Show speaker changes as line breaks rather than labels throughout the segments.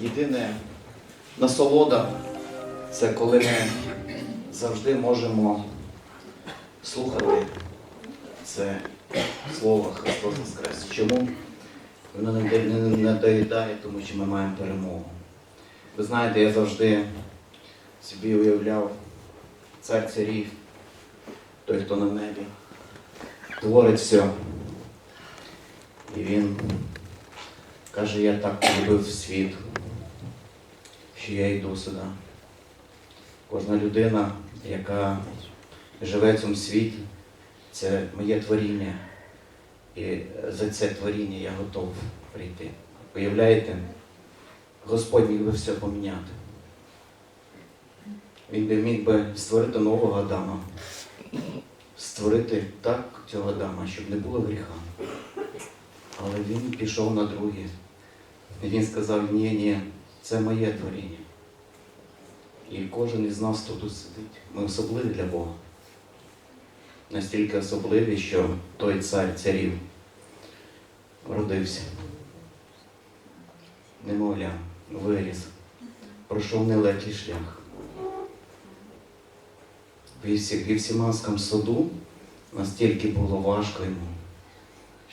єдине насолода це коли ми завжди можемо слухати це слово Христос Воскрес. Чому? Воно не, доїдає, тому що ми маємо перемогу. Ви знаєте, я завжди собі уявляв цар царів, той, хто на небі, творить все. І він каже, я так полюбив світ, що я йду сюди. Кожна людина, яка живе в цьому світі, це моє творіння. І за це творіння я готов прийти. Уявляєте, Господь міг би все поміняти. Він би міг би створити нового Адама, створити так цього Адама, щоб не було гріха. Але він пішов на друге. Він сказав, ні, ні, це моє творіння. І кожен із нас, тут сидить, ми особливі для Бога. Настільки особливі, що той цар царів родився. Немовля, виріс, пройшов нелегкий шлях. В Євсі- Євсіманському саду настільки було важко йому,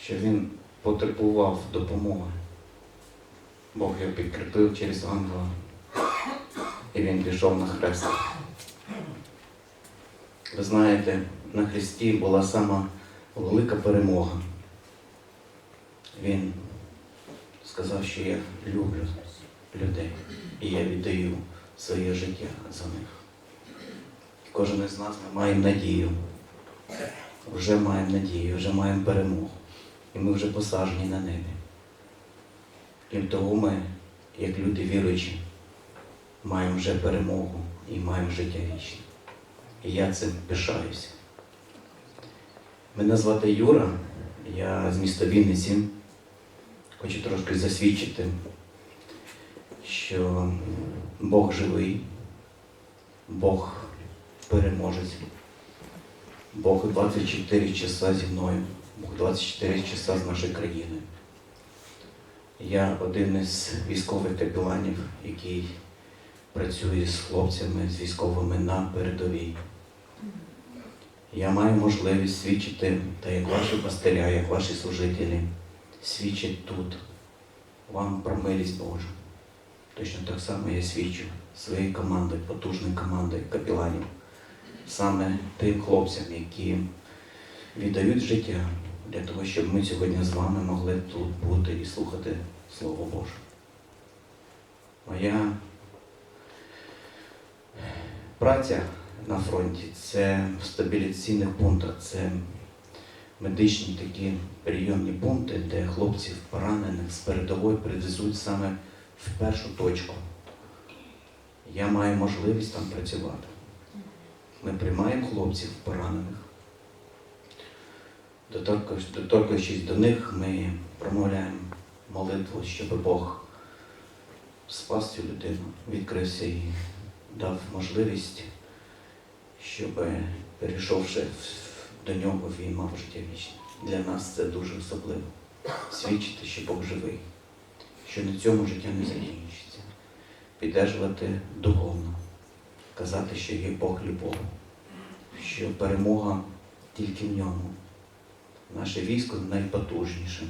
що він потребував допомоги. Бог його підкріпив через ангела, і він пішов на хрест. Ви знаєте, на Христі була сама велика перемога. Він сказав, що я люблю людей і я віддаю своє життя за них. Кожен із нас ми маємо надію. Вже маємо надію, вже маємо перемогу. І ми вже посаджені на небі. Крім того, ми, як люди віруючі, маємо вже перемогу і маємо життя вічне. І я цим пишаюся. Мене звати Юра, я з міста Вінниці. Хочу трошки засвідчити, що Бог живий, Бог переможець, Бог 24 часа зі мною, Бог 24 часа з нашою країною. Я один із військових капеланів, який працює з хлопцями, з військовими на передовій. Я маю можливість свідчити, та як ваші пастиря, як ваші служителі свідчать тут вам про милість Божу. Точно так само я свідчу своєю командою, потужною командою капеланів, саме тим хлопцям, які віддають життя для того, щоб ми сьогодні з вами могли тут бути і слухати Слово Боже. Моя праця на фронті це в стабіляційних пунктах, це медичні такі прийомні пункти, де хлопців поранених з передової привезуть саме в першу точку. Я маю можливість там працювати. Ми приймаємо хлопців поранених. Доторкаючись- до них, ми промовляємо молитву, щоб Бог спас цю людину, відкрився і дав можливість, щоб, перейшовши до нього, він мав життя вічне. Для нас це дуже особливо. Свідчити, що Бог живий, що на цьому життя не закінчиться. Піддержувати духовно, казати, що є Бог любов, що перемога тільки в ньому. Наше військо найпотужніше.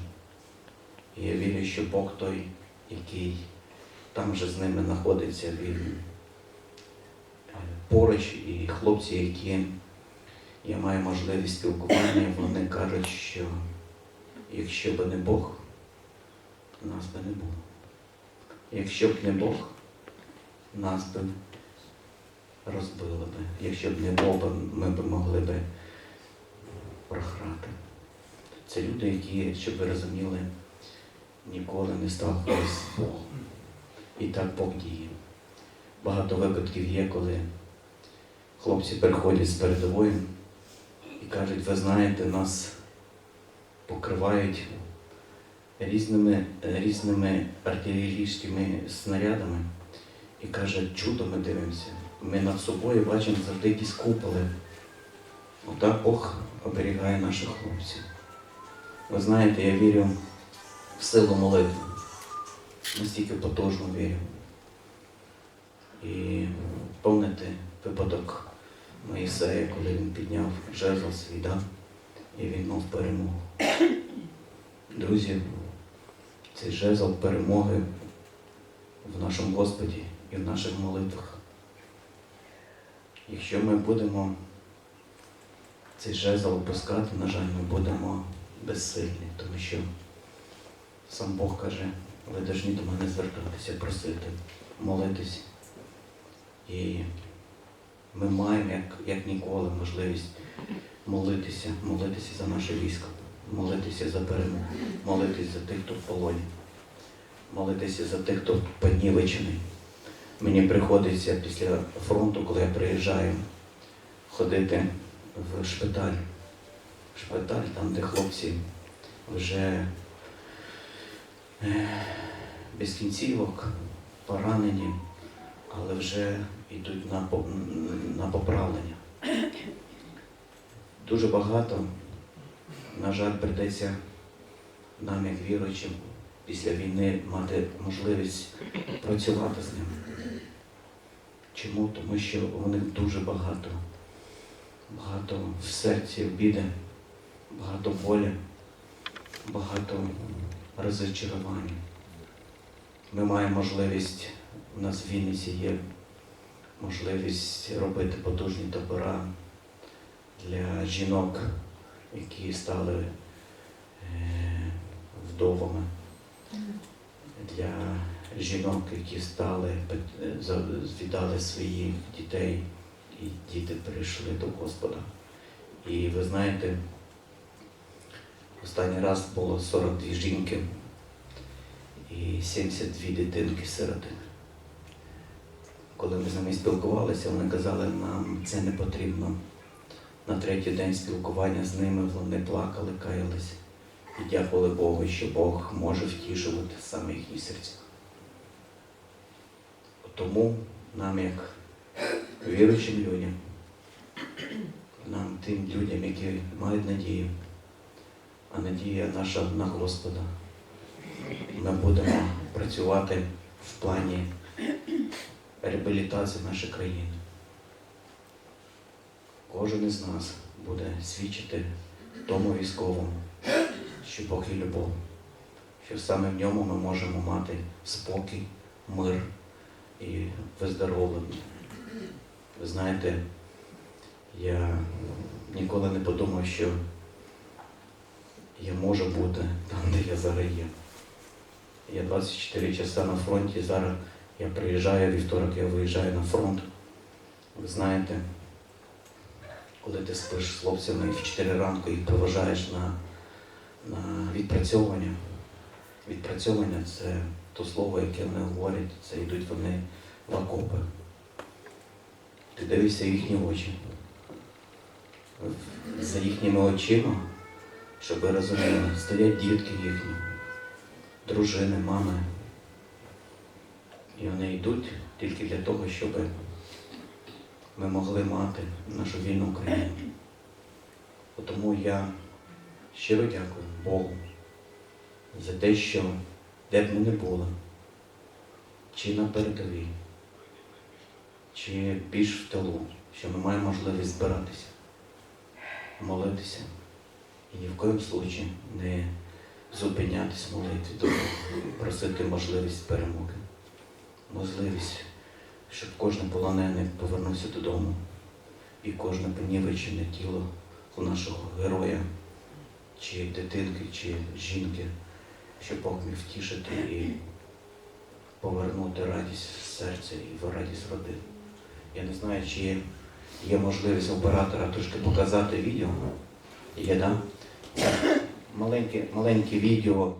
І я вірю, що Бог той, який там же з ними знаходиться, він е, поруч, і хлопці, які я маю можливість спілкування, вони кажуть, що якщо б не Бог, нас би не було. Якщо б не Бог, нас би розбили би. Якщо б не Бог, ми б могли би прохрати. Це люди, які, щоб ви розуміли, ніколи не сталкувалися з Богом. І так Бог діє. Багато випадків є, коли хлопці приходять з передової і кажуть, ви знаєте, нас покривають різними, різними артилерійськими снарядами. І каже, чудо ми дивимося. Ми над собою бачимо завжди якісь куполи. Отак Бог оберігає наших хлопців. Ви знаєте, я вірю в силу молитви. настільки потужну вірю. І помните випадок Моїсея, коли він підняв жезл свій, да? і він мав перемогу. Друзі, цей жезл перемоги в нашому Господі і в наших молитвах. Якщо ми будемо цей жезл опускати, на жаль, ми будемо безсильні, тому що сам Бог каже, ви повинні до мене звертатися, просити, молитись. І ми маємо як, як ніколи можливість молитися, молитися за наше військо, молитися за перемогу, молитися за тих, хто в полоні, молитися за тих, хто понівечений. Мені приходиться після фронту, коли я приїжджаю, ходити в шпиталь. Шпиталь, там, де хлопці вже е, без кінцівок, поранені, але вже йдуть на, на поправлення. Дуже багато, на жаль, прийдеться нам, як віруючим, після війни мати можливість працювати з ним. Чому? Тому що них дуже багато, багато в серці обіди, багато болі, багато розчарування. Ми маємо можливість, у нас в Вінниці є можливість робити потужні табора для жінок, які стали е, вдовами, для жінок, які стали, віддали своїх дітей, і діти прийшли до Господа. І ви знаєте, останній раз було 42 жінки і 72 дитинки сироти. Коли ми з ними спілкувалися, вони казали, нам це не потрібно. На третій день спілкування з ними вони плакали, каялись і дякували Богу, що Бог може втішувати саме їхні серця. Тому нам, як віруючим людям, нам тим людям, які мають надію, а надія наша на Господа, ми будемо працювати в плані реабілітації нашої країни. Кожен із нас буде свідчити тому військовому, що Бог є любов, що саме в ньому ми можемо мати спокій, мир і виздоровлення. Ви знаєте, я ніколи не подумав, що я можу бути там, де я зараз є. Я 24 часа на фронті, зараз я приїжджаю, вівторок я виїжджаю на фронт. Ви знаєте, коли ти спиш з хлопцями в 4 ранку і проважаєш на, на відпрацьовування. Відпрацьовування це то слово, яке вони говорять, це йдуть вони в окопи. Ти дивишся їхні очі. За їхніми очима, щоб ви розуміли, стоять дітки їхні, дружини, мами. І вони йдуть тільки для того, щоб ми могли мати нашу вільну Україну. Тому я щиро дякую Богу за те, що де б ми не були, чи на передовій, чи більш в тилу, що ми маємо можливість збиратися, молитися і ні в коїм случаї не зупинятись в молитві, тому просити можливість перемоги, можливість, щоб кожен полонений повернувся додому і кожне понівечене тіло у нашого героя, чи дитинки, чи жінки, щоб Бог міг втішити і повернути радість в серце і в радість родин. Я не знаю, чи є можливість оператора трошки показати відео. Є, да? Маленьке, маленьке відео.